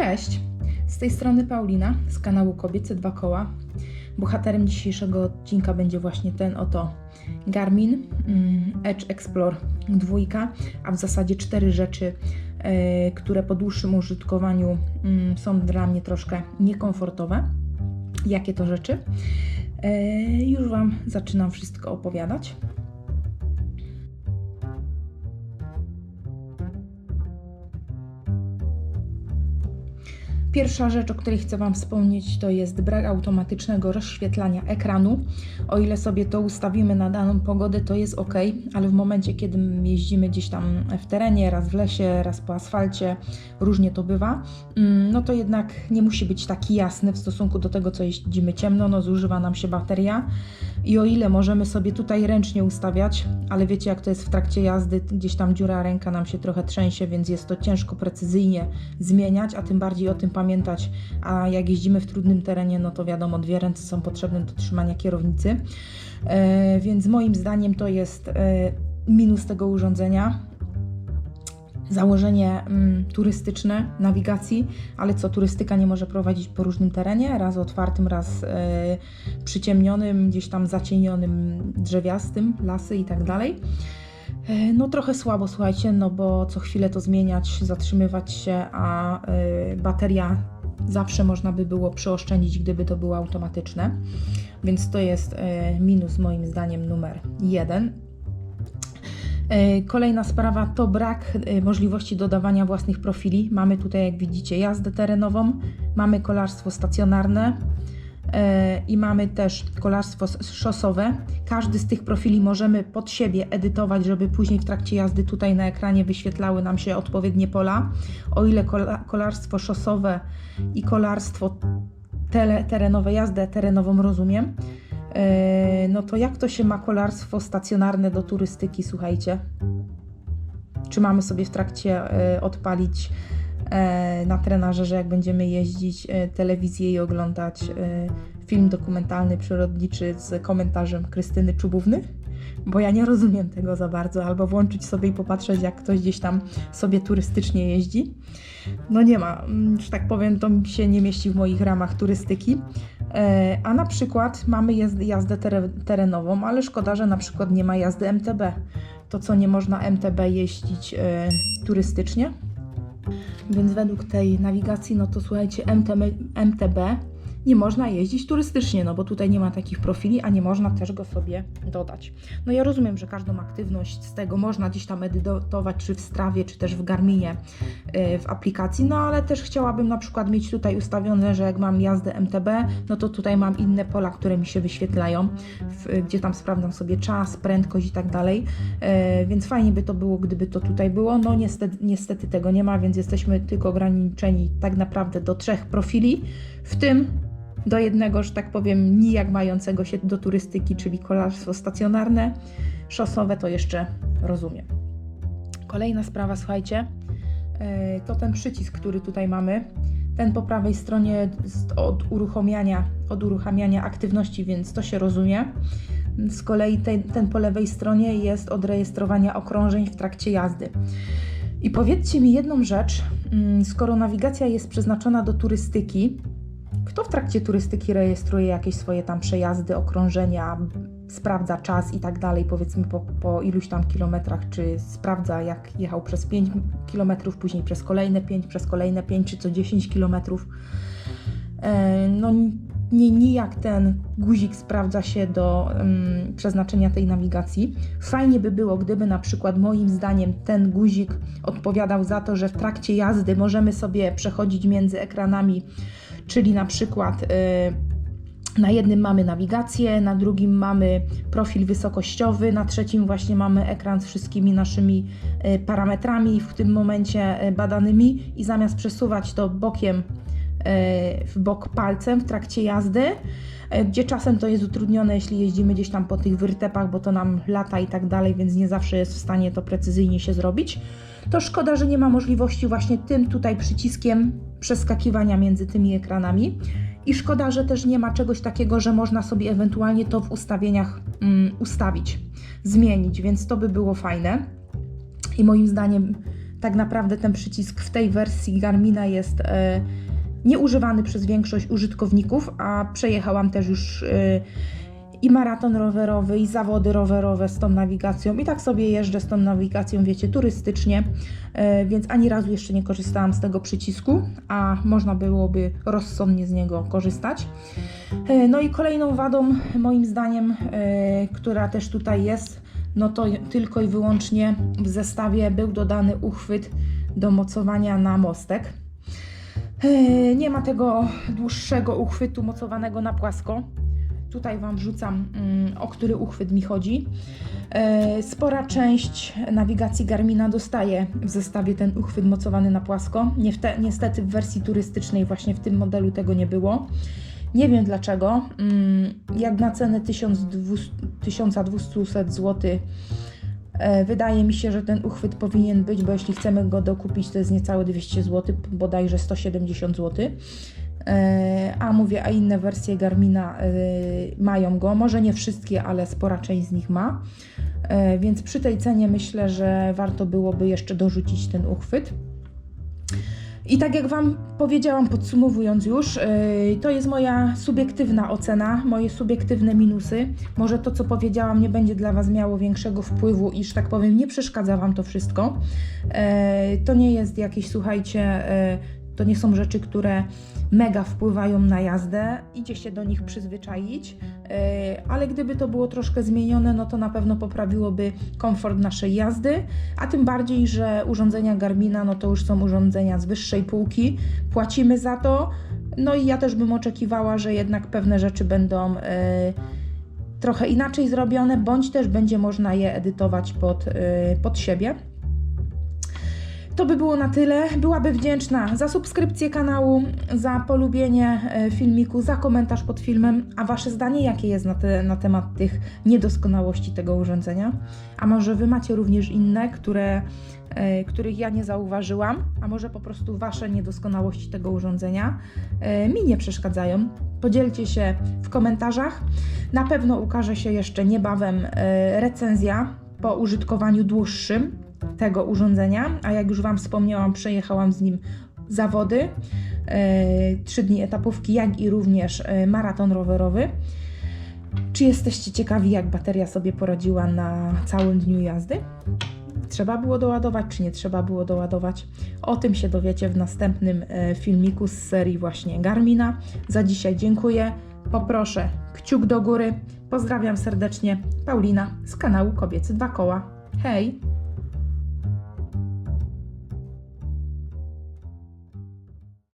Cześć! Z tej strony Paulina z kanału Kobiece Dwa Koła. Bohaterem dzisiejszego odcinka będzie właśnie ten oto Garmin mm, Edge Explore 2, a w zasadzie cztery rzeczy, e, które po dłuższym użytkowaniu mm, są dla mnie troszkę niekomfortowe. Jakie to rzeczy? E, Już Wam zaczynam wszystko opowiadać. Pierwsza rzecz, o której chcę Wam wspomnieć, to jest brak automatycznego rozświetlania ekranu. O ile sobie to ustawimy na daną pogodę, to jest ok, ale w momencie, kiedy jeździmy gdzieś tam w terenie, raz w lesie, raz po asfalcie, różnie to bywa, mm, no to jednak nie musi być taki jasny w stosunku do tego, co jeździmy ciemno, no zużywa nam się bateria. I o ile możemy sobie tutaj ręcznie ustawiać, ale wiecie, jak to jest w trakcie jazdy, gdzieś tam dziura ręka nam się trochę trzęsie, więc jest to ciężko precyzyjnie zmieniać, a tym bardziej o tym pamiętać. A jak jeździmy w trudnym terenie, no to wiadomo, dwie ręce są potrzebne do trzymania kierownicy. E, więc moim zdaniem to jest e, minus tego urządzenia. Założenie mm, turystyczne nawigacji, ale co turystyka nie może prowadzić po różnym terenie, raz otwartym, raz e, przyciemnionym, gdzieś tam zacienionym, drzewiastym, lasy i tak dalej. E, No trochę słabo, słuchajcie, no bo co chwilę to zmieniać, zatrzymywać się, a y, bateria zawsze można by było przeoszczędzić, gdyby to było automatyczne. Więc to jest y, minus moim zdaniem numer jeden. Kolejna sprawa to brak możliwości dodawania własnych profili. Mamy tutaj, jak widzicie, jazdę terenową, mamy kolarstwo stacjonarne, i mamy też kolarstwo szosowe. Każdy z tych profili możemy pod siebie edytować, żeby później w trakcie jazdy tutaj na ekranie wyświetlały nam się odpowiednie pola. O ile kola- kolarstwo szosowe i kolarstwo tele, terenowe, jazdę terenową rozumiem, e, no to jak to się ma kolarstwo stacjonarne do turystyki, słuchajcie? Czy mamy sobie w trakcie e, odpalić e, na trenażerze, że jak będziemy jeździć e, telewizję i oglądać e, film dokumentalny, przyrodniczy z komentarzem Krystyny Czubówny? Bo ja nie rozumiem tego za bardzo, albo włączyć sobie i popatrzeć, jak ktoś gdzieś tam sobie turystycznie jeździ. No nie ma, mm, że tak powiem, to się nie mieści w moich ramach turystyki. E, A na przykład mamy jazd- jazdę tere- terenową, ale szkoda, że na przykład nie ma jazdy MTB. To co nie można MTB jeździć e, turystycznie? Więc według tej nawigacji, no to słuchajcie, MTB, MTB nie można jeździć turystycznie, no bo tutaj nie ma takich profili, a nie można też go sobie dodać. No ja rozumiem, że każdą aktywność z tego można gdzieś tam edytować, czy w Strawie, czy też w Garminie, yy, w aplikacji, no ale też chciałabym na przykład mieć tutaj ustawione, że jak mam jazdę MTB, no to tutaj mam inne pola, które mi się wyświetlają, gdzie tam sprawdzam sobie czas, prędkość i tak dalej, yy, więc fajnie by to było, gdyby to tutaj było, no niestety, niestety tego nie ma, więc jesteśmy tylko ograniczeni tak naprawdę do trzech profili, w tym do jednego, że tak powiem, nijak mającego się do turystyki, czyli kolarstwo stacjonarne. Szosowe to jeszcze rozumiem. Kolejna sprawa, słuchajcie, e, to ten przycisk, który tutaj mamy. Ten po prawej stronie od uruchamiania, od uruchamiania aktywności, więc to się rozumie. Z kolei ten, ten po lewej stronie jest od rejestrowania okrążeń w trakcie jazdy. I powiedzcie mi jedną rzecz, mm, skoro nawigacja jest przeznaczona do turystyki, kto w trakcie turystyki rejestruje jakieś swoje tam przejazdy, okrążenia, sprawdza czas i tak dalej, powiedzmy po, po iluś tam kilometrach, czy sprawdza jak jechał przez 5 kilometrów, później przez kolejne 5, przez kolejne 5, czy co 10 kilometrów. E, No nie nijak ten guzik sprawdza się do um, przeznaczenia tej nawigacji. Fajnie by było, gdyby na przykład moim zdaniem ten guzik odpowiadał za to, że w trakcie jazdy możemy sobie przechodzić między ekranami czyli na przykład y, na jednym mamy nawigację, na drugim mamy profil wysokościowy, na trzecim właśnie mamy ekran z wszystkimi naszymi y, parametrami w tym momencie y, badanymi i zamiast przesuwać to bokiem w bok palcem w trakcie jazdy, y, gdzie czasem to jest utrudnione, jeśli jeździmy gdzieś tam po tych wyrtepach, bo to nam lata i tak dalej, więc nie zawsze jest w stanie to precyzyjnie się zrobić to szkoda, że nie ma możliwości właśnie tym tutaj przyciskiem przeskakiwania między tymi ekranami. I szkoda, że też nie ma czegoś takiego, że można sobie ewentualnie to w ustawieniach mm, ustawić, zmienić, więc to by było fajne. I moim zdaniem tak naprawdę ten przycisk w tej wersji Garmina jest e, nieużywany przez większość użytkowników, a przejechałam też już e, i maraton rowerowy, i zawody rowerowe z tą nawigacją. I tak sobie jeżdżę z tą nawigacją, wiecie, turystycznie, e, więc ani razu jeszcze nie korzystałam z tego przycisku, a można byłoby rozsądnie z niego korzystać. E, No i kolejną wadą, moim zdaniem, która też tutaj jest, no to tylko i wyłącznie w zestawie był dodany uchwyt do mocowania na mostek. E, Nie ma tego dłuższego uchwytu mocowanego na płasko. Tutaj Wam wrzucam, mm, o który uchwyt mi chodzi. E, Spora część nawigacji Garmina dostaje w zestawie ten uchwyt mocowany na płasko. Niestety w wersji turystycznej właśnie w tym modelu tego nie było. Nie wiem dlaczego. Mm, Jak na cenę 1200 1200 zł Wydaje mi się, że ten uchwyt powinien być, bo jeśli chcemy go dokupić, to jest niecałe 200 zł, bodajże 170 zł. E, A mówię, a inne wersje Garmina e, mają go. Może nie wszystkie, ale spora część z nich ma. E, Więc przy tej cenie myślę, że warto byłoby jeszcze dorzucić ten uchwyt. I tak jak Wam powiedziałam, podsumowując już, yy, to jest moja subiektywna ocena, moje subiektywne minusy. Może to, co powiedziałam, nie będzie dla Was miało większego wpływu, iż tak powiem, nie przeszkadza Wam to wszystko. Yy, To nie jest jakieś, słuchajcie, yy, to nie są rzeczy, które mega wpływają na jazdę. Idzie się do nich przyzwyczaić, yy, ale gdyby to było troszkę zmienione, no to na pewno poprawiłoby komfort naszej jazdy, a tym bardziej, że urządzenia Garmina, no to już są urządzenia z wyższej półki, płacimy za to, no i ja też bym oczekiwała, że jednak pewne rzeczy będą yy, trochę inaczej zrobione, bądź też będzie można je edytować pod, yy, pod siebie. To by było na tyle. Byłaby wdzięczna za subskrypcję kanału, za polubienie e, filmiku, za komentarz pod filmem. A Wasze zdanie jakie jest na, te, na temat tych niedoskonałości tego urządzenia? A może Wy macie również inne, które, e, których ja nie zauważyłam? A może po prostu Wasze niedoskonałości tego urządzenia e, mi nie przeszkadzają? Podzielcie się w komentarzach. Na pewno ukaże się jeszcze niebawem recenzja po użytkowaniu dłuższym tego urządzenia, a jak już Wam wspomniałam, przejechałam z nim zawody, e, trzy dni etapówki, jak i również e, maraton rowerowy. Czy jesteście ciekawi, jak bateria sobie poradziła na całym dniu jazdy? Trzeba było doładować, czy nie trzeba było doładować? O tym się dowiecie w następnym e, filmiku z serii właśnie Garmina. Za dzisiaj dziękuję. Poproszę kciuk do góry. Pozdrawiam serdecznie. Paulina z kanału Kobiecy Dwa Koła. Hej!